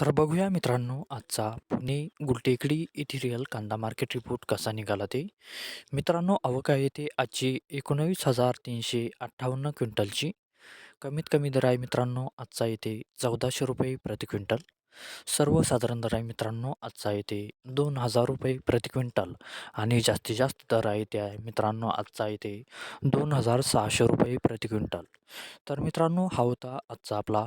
तर बघूया मित्रांनो आजचा पुणे गुलटेकडी इथिरियल कांदा मार्केट रिपोर्ट कसा निघाला ते. मित्रांनो अवका आहे ते आजची एकोणावीस हजार तीनशे अठ्ठावन्न क्विंटलची. कमीत कमी दर आहे मित्रांनो आजचा येते चौदाशे रुपये प्रति क्विंटल. सर्वसाधारण दर आहे मित्रांनो आजचा येते दोन हजार रुपये प्रति क्विंटल. आणि जास्तीत जास्त दर आहे ते आहे मित्रांनो आजचा येते दोन हजार सहाशे रुपये प्रति क्विंटल. तर मित्रांनो हा होता आजचा आपला